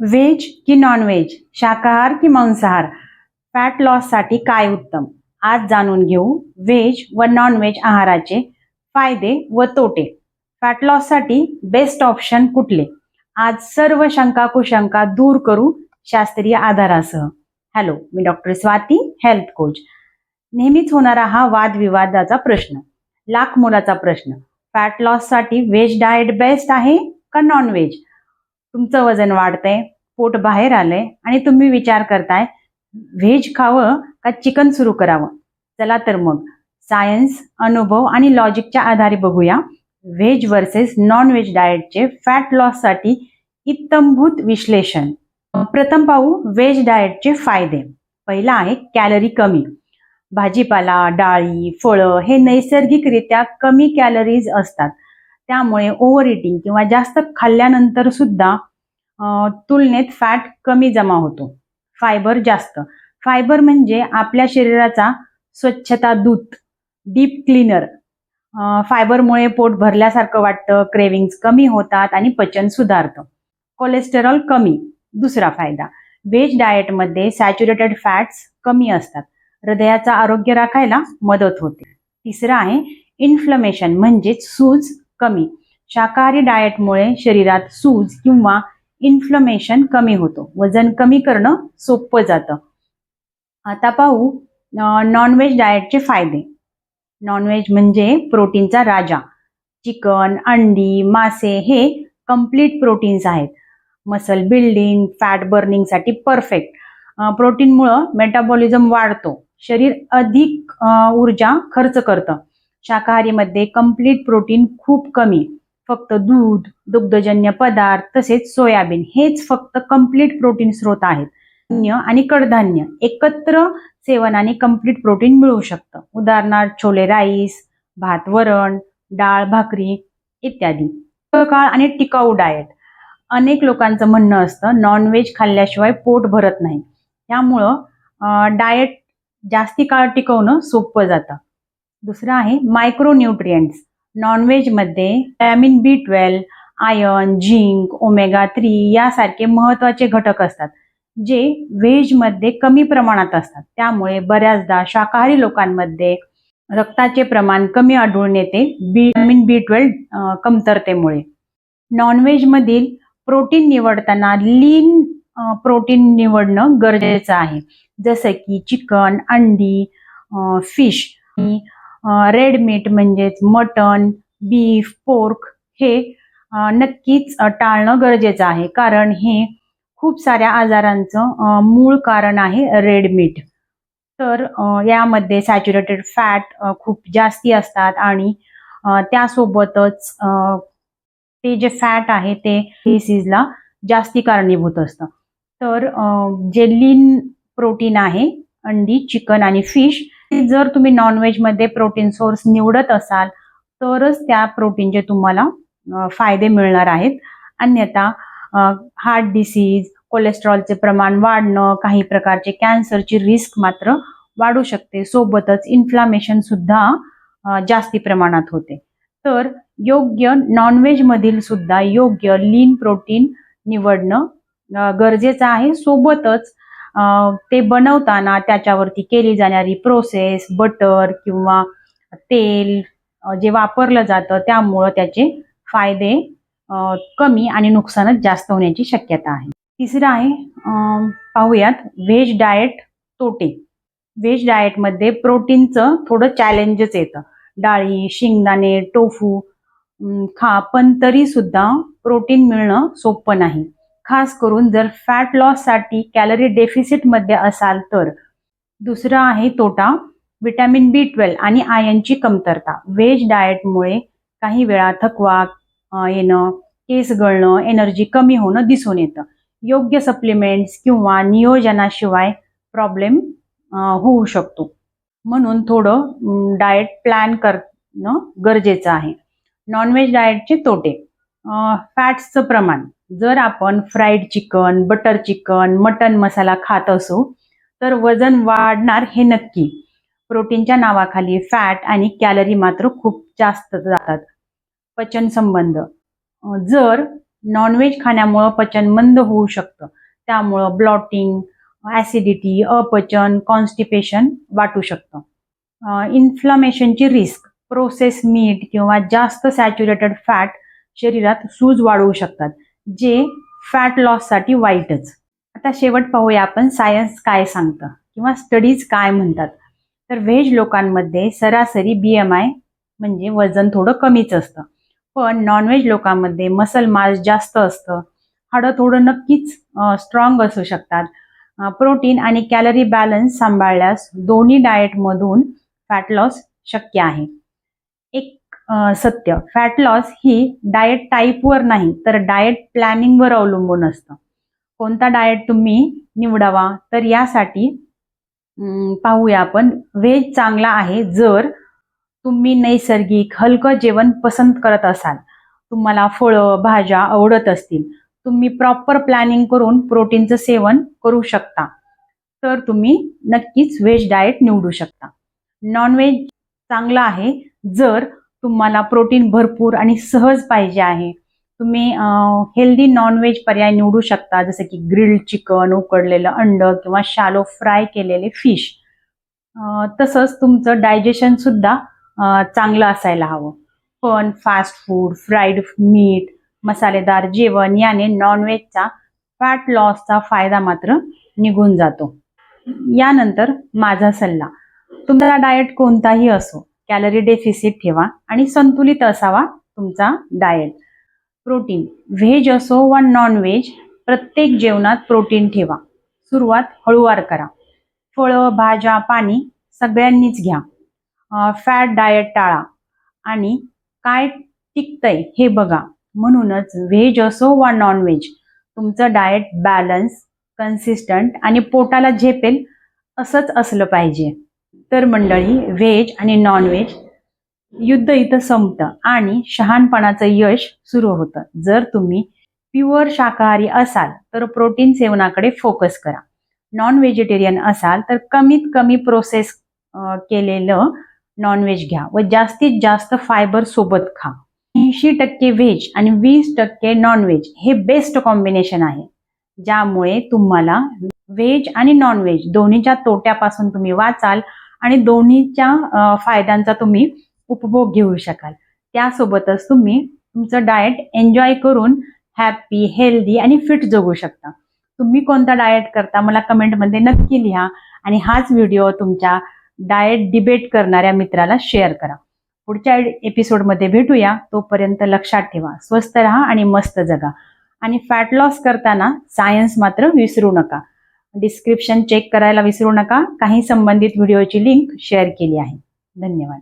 Veg की non veg शाकाहार की मांसाहार फॅट लॉससाठी काय उत्तम? आज जाणून घेऊ व्हेज व नॉन व्हेज आहाराचे फायदे व तोटे. फॅट लॉससाठी बेस्ट ऑप्शन कुठले? आज सर्व शंका कुशंका दूर करू शास्त्रीय आधारासह. हॅलो मी डॉक्टर स्वाती हेल्थ कोच नेहमीच होणारा हा वादविवादाचा प्रश्न लाख मोलाचा प्रश्न. फॅट लॉससाठी व्हेज डाएट बेस्ट आहे का नॉन व्हेज तुमचं वजन वाढतंय पोट बाहेर आलंय आणि तुम्ही विचार करताय व्हेज खावं का चिकन सुरू करावं? चला तर मग सायन्स अनुभव आणि लॉजिकच्या आधारे बघूया. व्हेज वर्सेस नॉन व्हेज डाएटचे फॅट लॉससाठी इत्तमभूत विश्लेषण. प्रथम पाहू व्हेज डाएटचे फायदे. पहिला आहे कॅलरी कमी. भाजीपाला डाळी फळं हे नैसर्गिकरित्या कमी कॅलरीज असतात. त्यामुळे ओव्हर इटिंग किंवा जास्त खाल्ल्यानंतर सुद्धा तुलनेत फॅट कमी जमा होतो. फायबर जास्त. फायबर म्हणजे आपल्या शरीराचा स्वच्छता दूत डीप क्लीनर. फायबरमुळे पोट भरल्यासारखं वाटतं क्रेविंग्स कमी होतात आणि पचन सुधारतं. कोलेस्टेरॉल कमी दुसरा फायदा. व्हेज डाएटमध्ये सॅच्युरेटेड फॅट्स कमी असतात. हृदयाचं आरोग्य राखायला मदत होते. तिसरं आहे इन्फ्लमेशन म्हणजेच सूज कमी. शाकाहारी डाएटमुळे शरीरात सूज किंवा इन्फ्लमेशन कमी होतो. वजन कमी करणं सोपं जातं. आता पाहू नॉनव्हेज डाएटचे फायदे. नॉनव्हेज म्हणजे प्रोटीनचा राजा. चिकन अंडी मासे हे कंप्लीट प्रोटीन्स आहेत. मसल बिल्डिंग फॅट बर्निंगसाठी परफेक्ट प्रोटीनमुळं मेटाबॉलिझम वाढतो. शरीर अधिक ऊर्जा खर्च करतं. शाकाहारीमध्ये कंप्लीट प्रोटीन खूप कमी. फक्त दूध दुग्धजन्य पदार्थ तसेच सोयाबीन हेच फक्त कंप्लीट प्रोटीन स्रोत आहेत. धान्य आणि कडधान्य एकत्र सेवनाने कंप्लीट प्रोटीन मिळू शकतं. उदाहरणार्थ छोले राईस भात वरण डाळ भाकरी इत्यादी. काळ आणि टिकाऊ डाएट अनेक लोकांचं म्हणणं असतं नॉनव्हेज खाल्ल्याशिवाय पोट भरत नाही. त्यामुळं डाएट जास्ती काळ टिकवणं सोपं जातं. दुसरं आहे मायक्रोन्यूट्रियंट्स नॉनव्हेजमध्ये vitamin B twelve iron zinc omega three यासारखे महत्त्वाचे घटक असतात जे व्हेजमध्ये कमी प्रमाणात असतात. त्यामुळे बऱ्याचदा शाकाहारी लोकांमध्ये रक्ताचे प्रमाण कमी आढळून येते व्हिटॅमिन बी ट्वेल्व कमतरतेमुळे. नॉनव्हेजमधील प्रोटीन निवडताना लीन प्रोटीन निवडणं गरजेचं आहे. जसं की चिकन अंडी फिश रेड मीट म्हणजेच मटन बीफ पोर्क हे नक्कीच टाळणं गरजेचं आहे. कारण हे खूप साऱ्या आजारांचं मूळ कारण आहे रेड मीट तर यामध्ये सॅच्युरेटेड फॅट खूप जास्ती असतात आणि त्यासोबतच ते जे फॅट आहे ते डिसीजला जास्ती कारणीभूत असतं. तर जे लीन प्रोटीन आहे अंडी चिकन आणि फिश जर तुम्ही नॉनव्हेजमध्ये प्रोटीन सोर्स निवडत असाल तरच त्या प्रोटीनचे तुम्हाला फायदे मिळणार आहेत. अन्यथा हार्ट डिसीज कोलेस्ट्रॉलचे प्रमाण वाढणं काही प्रकारचे कॅन्सरची रिस्क मात्र वाढू शकते. सोबतच इन्फ्लामेशन सुद्धा जास्ती प्रमाणात होते. तर योग्य नॉनव्हेजमधील सुद्धा योग्य लीन प्रोटीन निवडणं गरजेचं आहे. सोबतच ते बनवताना त्याच्यावरती केली जाणारी प्रोसेस बटर किंवा तेल जे वापरलं जातं त्यामुळं त्याचे फायदे कमी आणि नुकसानच जास्त होण्याची शक्यता आहे. तिसरं आहे पाहूयात व्हेज डाएट तोटे. व्हेज डाएटमध्ये प्रोटीनचं थोडं चॅलेंजच येतं. डाळी शेंगदाणे टोफू खा पण तरी सुद्धा प्रोटीन मिळणं सोपं नाही. खास करून जर फॅट लॉससाठी कॅलरी डेफिसिटमध्ये असाल तर. दुसरा आहे तोटा विटॅमिन बी ट्वेल्व आणि आयनची कमतरता. व्हेज डाएटमुळे काही वेळा थकवा येणं केस गळणं एनर्जी कमी होणं दिसून येतं. योग्य सप्लिमेंट्स किंवा नियोजनाशिवाय प्रॉब्लेम होऊ शकतो. म्हणून थोडं डाएट प्लॅन करणं गरजेचं आहे. नॉनव्हेज डाएटचे तोटे. फॅट्सचं प्रमाण. जर आपण fried chicken butter chicken mutton masala खात असू तर वजन वाढणार हे नक्की. प्रोटीनच्या नावाखाली फॅट आणि कॅलरी मात्र खूप जास्त जातात. पचन संबंध. जर नॉनव्हेज खाण्यामुळं पचन मंद होऊ शकतं त्यामुळं ब्लॉटिंग ॲसिडिटी अपचन कॉन्स्टिपेशन वाटू शकतं. इन्फ्लमेशनची रिस्क प्रोसेस मीठ किंवा जास्त सॅच्युरेटेड फॅट शरीरात सूज वाढवू शकतात. जे फॅट लॉससाठी वाईटच. आता शेवट पाहूया आपण सायन्स काय सांगतं किंवा स्टडीज काय म्हणतात. तर व्हेज लोकांमध्ये सरासरी बी एम आय म्हणजे वजन थोडं कमीच असतं. पण नॉनव्हेज लोकांमध्ये मसल मास जास्त असतं. हाडं थोडं नक्कीच स्ट्रॉंग असू शकतात. प्रोटीन आणि कॅलरी बॅलन्स सांभाळल्यास दोन्ही डाएटमधून फॅट लॉस शक्य आहे. एक सत्य. फॅट लॉस ही डाएट टाईपवर नाही तर डाएट प्लॅनिंगवर अवलंबून असतं. कोणता डाएट तुम्ही निवडावा? तर यासाठी पाहूया आपण. व्हेज चांगला आहे जर तुम्ही नैसर्गिक हलकं जेवण पसंत करत असाल. तुम्हाला फळं भाज्या आवडत असतील. तुम्ही प्रॉपर प्लॅनिंग करून प्रोटीनचं सेवन करू शकता. तर तुम्ही नक्कीच व्हेज डाएट निवडू शकता. नॉनव्हेज चांगलं आहे जर तुम्हाला प्रोटीन भरपूर आणि सहज पाहिजे आहे. तुम्ही हेल्दी नॉनव्हेज पर्याय निवडू शकता. जसं की ग्रिल्ड चिकन उकडलेलं अंड किंवा शालो फ्राय केलेले फिश तसंच तुमचं डायजेशन सुद्धा चांगलं असायला हवं. पण फास्ट फूड फ्राईड मीठ मसालेदार जेवण याने नॉनव्हेजचा फॅट लॉसचा फायदा मात्र निघून जातो. यानंतर माझा सल्ला. तुमचा डाएट कोणताही असो कॅलरी डेफिसिट ठेवा आणि संतुलित असावा तुमचा डाएट प्रोटीन व्हेज असो वा नॉन व्हेज प्रत्येक जेवणात प्रोटीन ठेवा. सुरुवात हळूवार करा. फळं भाज्या पाणी सगळ्यांनीच घ्या. फॅट डाएट टाळा. आणि काय टिकतंय हे बघा. म्हणूनच व्हेज असो वा नॉन व्हेज तुमचं डाएट बॅलन्स कन्सिस्टंट आणि पोटाला झेपेल असंच असलं पाहिजे. तर मंडळी व्हेज आणि नॉनव्हेज युद्ध इथं संपतं आणि शहाणपणाचं यश सुरू होतं. जर तुम्ही प्युअर शाकाहारी असाल तर प्रोटीन सेवनाकडे फोकस करा. नॉन व्हेजिटेरियन असाल तर कमीत कमी प्रोसेस केलेलं नॉनव्हेज घ्या व जास्तीत जास्त फायबर सोबत खा. ऐंशी टक्के व्हेज आणि वीस टक्के नॉनव्हेज हे बेस्ट कॉम्बिनेशन आहे ज्यामुळे तुम्हाला व्हेज आणि नॉनव्हेज दोन्हीच्या तोट्यापासून तुम्ही वाचाल आणि दोन्हीच्या फायद्यांचा तुम्ही उपभोग घेऊ शकाल. त्यासोबतच तुम्ही तुमचं डाएट एन्जॉय करून हॅपी हेल्दी आणि फिट जगू शकता. तुम्ही कोणता डाएट करता मला कमेंटमध्ये नक्की लिहा आणि हाच व्हिडिओ तुमच्या डाएट डिबेट करणाऱ्या मित्राला शेअर करा. पुढच्या एपिसोडमध्ये भेटूया. तोपर्यंत लक्षात ठेवा. स्वस्त राहा आणि मस्त जगा. आणि फॅट लॉस करताना सायन्स मात्र विसरू नका. डिस्क्रिप्शन चेक करायला विसरू नका. काही संबंधित व्हिडिओची लिंक शेअर केली आहे. धन्यवाद.